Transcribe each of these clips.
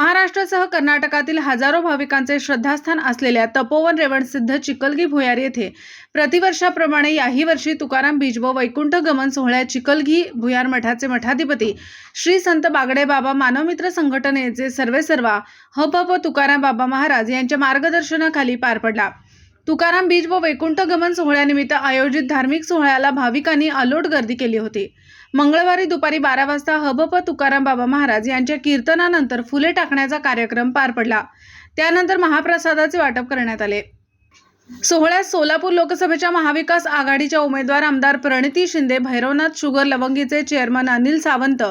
महाराष्ट्रासह कर्नाटकातील हजारो भाविकांचे श्रद्धास्थान असलेल्या तपोवन रेवणसिद्ध चिकलगी भुयार येथे प्रतिवर्षाप्रमाणे याही वर्षी तुकाराम बीज व वैकुंठ गमन सोहळ्यात चिकलगी भुयार मठाचे मठाधिपती श्री संत बागडे बाबा मानवमित्र संघटनेचे सर्वेसर्वा हप तुकाराम बाबा महाराज यांच्या मार्गदर्शनाखाली पार पडला. तुकाराम बीज व वैकुंठ गमन सोहळ्यानिमित्त आयोजित धार्मिक सोहळ्याला भाविकांनी अलोट गर्दी केली होती. मंगळवारी दुपारी बारा वाजता हबप तुकाराम बाबा महाराज यांच्या कीर्तनानंतर फुले टाकण्याचा कार्यक्रम पार पडला. त्यानंतर महाप्रसादाचे वाटप करण्यात आले. सोहळ्यात सोलापूर लोकसभेच्या महाविकास आघाडीच्या उमेदवार आमदार प्रणिती शिंदे भैरवनाथ शुगर लवंगीचे चेअरमन अनिल सावंत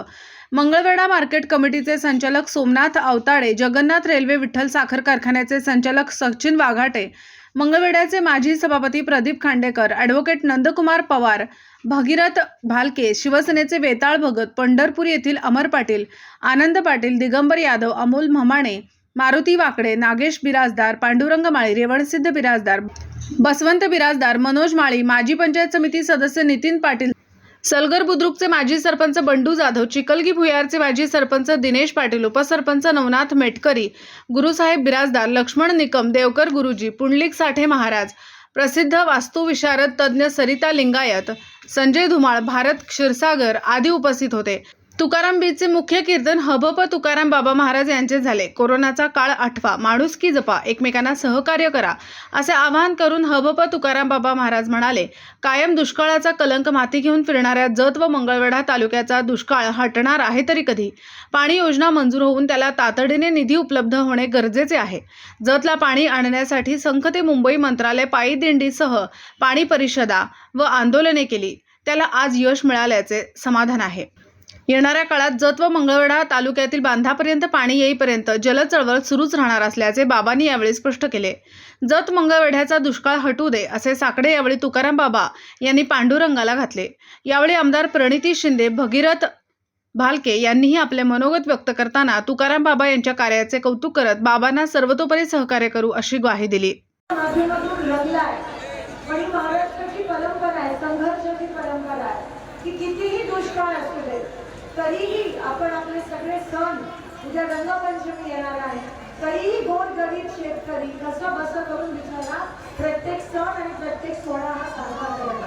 मंगळवेढा मार्केट कमिटीचे संचालक सोमनाथ अवताडे जगन्नाथ रेल्वे विठ्ठल साखर कारखान्याचे संचालक सचिन वाघाटे मंगळवेढ्याचे माजी सभापती प्रदीप खांडेकर ॲडव्होकेट नंदकुमार पवार भगीरथ भालके शिवसेनेचे वेताळ भगत पंढरपूर येथील अमर पाटील आनंद पाटील दिगंबर यादव अमोल म्हमाणे मारुती वाकडे नागेश बिराजदार पांडुरंग माळी रेवणसिद्ध बिराजदार बसवंत बिराजदार मनोज माळी माजी पंचायत समिती सदस्य नितीन पाटील सलगर बुद्रुकचे माजी सरपंच बंडू जाधव चिकलगी भुयारचे माजी सरपंच दिनेश पाटील उपसरपंच नवनाथ मेटकरी गुरुसाहेब बिराजदार लक्ष्मण निकम देवकर गुरुजी पुंडलिक साठे महाराज प्रसिद्ध वास्तुविशारद तज्ज्ञ सरिता लिंगायत संजय धुमाळ भारत क्षीरसागर आदी उपस्थित होते. तुकाराम बीचे मुख्य कीर्तन हबप तुकाराम बाबा महाराज यांचे झाले. कोरोनाचा काळ आठवा. माणुसकी जपा. एकमेकांना सहकार्य करा. असे आवाहन करून हबप तुकाराम बाबा महाराज म्हणाले कायम दुष्काळाचा कलंक माती घेऊन फिरणाऱ्या जत व मंगळवेढा तालुक्याचा दुष्काळ हटणार आहे तरी कधी? पाणी योजना मंजूर होऊन त्याला तातडीने निधी उपलब्ध होणे गरजेचे आहे. जतला पाणी आणण्यासाठी संख ते मुंबई मंत्रालय पायी दिंडीसह पाणी परिषदा व आंदोलने केली. त्याला आज यश मिळाल्याचे समाधान आहे. येणाऱ्या काळात जत व मंगळवेढा तालुक्यातील बांधापर्यंत पाणी येईपर्यंत जल चळवळ सुरूच राहणार असल्याचे बाबांनी यावेळी स्पष्ट केले. जत मंगळवेढ्याचा दुष्काळ हटू दे असे साकडे यावेळी तुकाराम बाबा यांनी पांडुरंगाला घातले. यावेळी आमदार प्रणिती शिंदे भगीरथ भालके यांनीही आपले मनोगत व्यक्त करताना तुकाराम बाबा यांच्या कार्याचे कौतुक करत बाबांना सर्वतोपरी सहकार्य करू अशी ग्वाही दिली. परंपरा आहे संघर्षाची परंपरा आहे की कितीही दुष्काळ असू दे तरीही आपण आपले सगळे सण उद्या रंगपंचमी येणार आहे. तरीही गोर गरीब शेतकरी कसं बसं करून विचारा प्रत्येक सण आणि प्रत्येक सोहळा हा साजरा करत